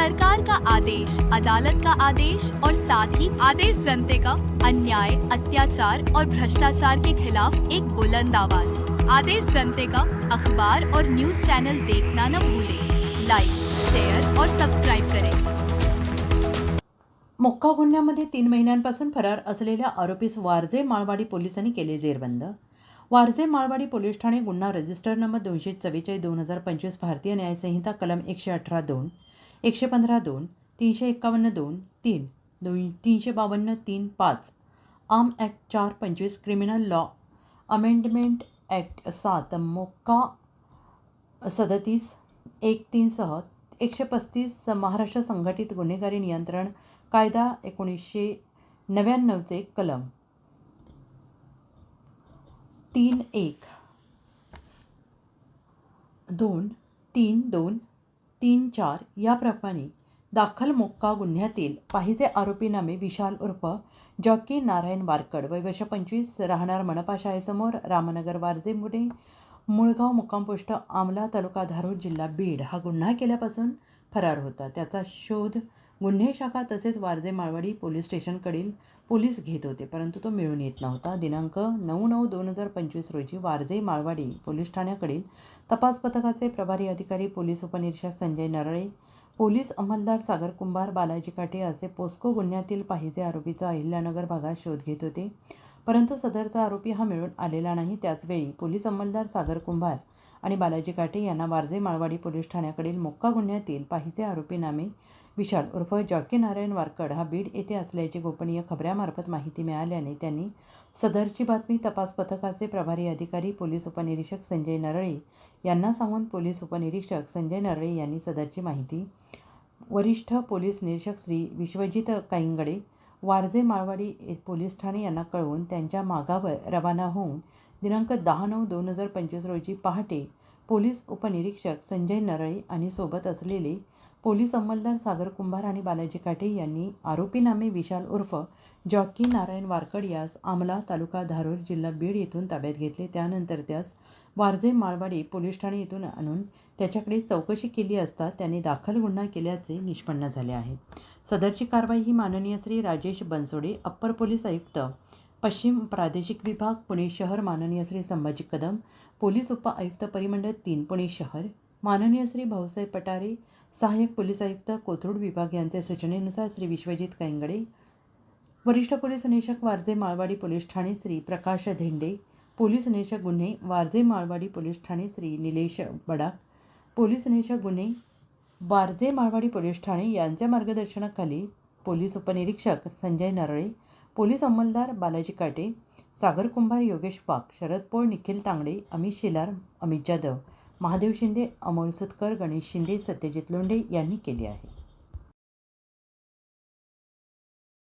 सरकार का आदेश अदालत का आदेश और साथ ही आदेश जनते का अन्याय अत्याचार और भ्रष्टाचार के खिलाफ एक बुलंद आवाज। आदेश जनते का अखबार और न्यूज चैनल देखना न भूले। लाइक शेयर और सब्सक्राइब करें। मोक्का गुन्ह्यामध्ये तीन महिन्यांपासून फरार असलेल्या आरोपीस वारजे माळवाडी पोलिसांनी केले जेरबंद. वारजे माळवाडी पोलीस ठाणे गुन्हा रजिस्टर नंबर दोनशे चव्वेचाळीस दोन हजार पंचवीस भारतीय न्यायसंहिता कलम एकशे अठरा दोन एकशे पंधरा दोन तीनशे एक्कावन्न दोन तीन दोन तीनशे बावन्न तीन पाच. आम ॲक्ट चार पंचवीस क्रिमिनल लॉ. अमेंडमेंट ॲक्ट सात मोक्का सदतीस एक तीनसह एकशे पस्तीस महाराष्ट्र संघटित गुन्हेगारी नियंत्रण कायदा एकोणीसशे नव्याण्णवचे कलम. तीन एक. दोन तीन दोन तीन चार याप्रमाणे दाखल मोक्का गुन्ह्यातील पाहिजे आरोपीनामे विशाल उर्फ जॉकी नारायण वारकड. वय वर्ष पंचवीस राहणार मनपा शाळेसमोर रामनगर वारजे मुडे मुळगाव मुक्कामपोस्ट आमला तालुका धारूर जिल्हा बीड. हा गुन्हा केल्यापासून फरार होता. त्याचा शोध गुन्हे शाखा तसेच वारजे माळवाडी पोलीस स्टेशनकडील पोलीस घेत होते परंतु तो मिळून येत नव्हता. दिनांक नऊ नऊ दोन हजार पंचवीस रोजी वारजे माळवाडी पोलीस ठाण्याकडील तपास पथकाचे प्रभारी अधिकारी पोलीस उपनिरीक्षक संजय नरळे पोलीस अंमलदार सागर कुंभार बालाजी काटे असे पोस्को गुन्ह्यातील पाहिजे आरोपीचा अहिल्यानगर भागात शोध घेत होते. परंतु सदरचा आरोपी हा मिळून आलेला नाही. त्याचवेळी पोलीस अंमलदार सागर कुंभार आणि बालाजी काटे यांना वारजे माळवाडी पोलीस ठाण्याकडील मोक्का गुन्ह्यातील पाहिजे आरोपी नामे विशाल उर्फ जॉकी नारायण वारकड हा बीड येथे असल्याची गोपनीय खबऱ्यामार्फत माहिती मिळाल्याने त्यांनी सदरची बातमी तपास पथकाचे प्रभारी अधिकारी पोलीस उपनिरीक्षक संजय नरळे यांना सांगून पोलीस उपनिरीक्षक संजय नरळे यांनी सदरची माहिती वरिष्ठ पोलीस निरीक्षक श्री विश्वजित काईंगडे वारजे माळवाडी पोलीस ठाणे यांना कळवून त्यांच्या मागावर रवाना होऊन दिनांक दहा नऊ दोन हजार पंचवीस रोजी पहाटे पोलीस उपनिरीक्षक संजय नरळे आणि सोबत असलेले पोलीस अंमलदार सागर कुंभार आणि बालाजी काटे यांनी आरोपीनामे विशाल उर्फ जॉकी नारायण वारकड यास आमला तालुका धारूर जिल्हा बीड येथून ताब्यात घेतले. त्यानंतर त्यास वारजे माळवाडी पोलीस ठाणे येथून आणून त्याच्याकडे चौकशी केली असता त्यांनी दाखल गुन्हा केल्याचे निष्पन्न झाले आहे. सदरची कारवाई ही माननीय श्री राजेश बनसोडे अप्पर पोलीस आयुक्त पश्चिम प्रादेशिक विभाग पुणे शहर माननीय श्री संभाजी कदम पोलीस उप आयुक्त परिमंडळ तीन पुणे शहर माननीय श्री भाऊसाहेब पटारे सहाय्यक पोलीस आयुक्त कोथरूड विभाग यांच्या सूचनेनुसार श्री विश्वजित कैंगडे वरिष्ठ पोलीस निरीक्षक वारजे माळवाडी पोलीस ठाणे श्री प्रकाश धेंडे पोलीस निरीक्षक गुन्हे वारजे माळवाडी पोलीस ठाणे श्री निलेश बडाक पोलीस निरीक्षक गुन्हे वारजे माळवाडी पोलीस ठाणे यांच्या मार्गदर्शनाखाली पोलीस उपनिरीक्षक संजय नरळे पोलीस अंमलदार बालाजी काटे सागर कुंभार योगेश पाक शरद पोळ निखिल तांगडे अमित शेलार अमित जाधव महादेव शिंदे अमोल सुतकर गणेश शिंदे सत्यजित लोंढे यांनी केले आहे.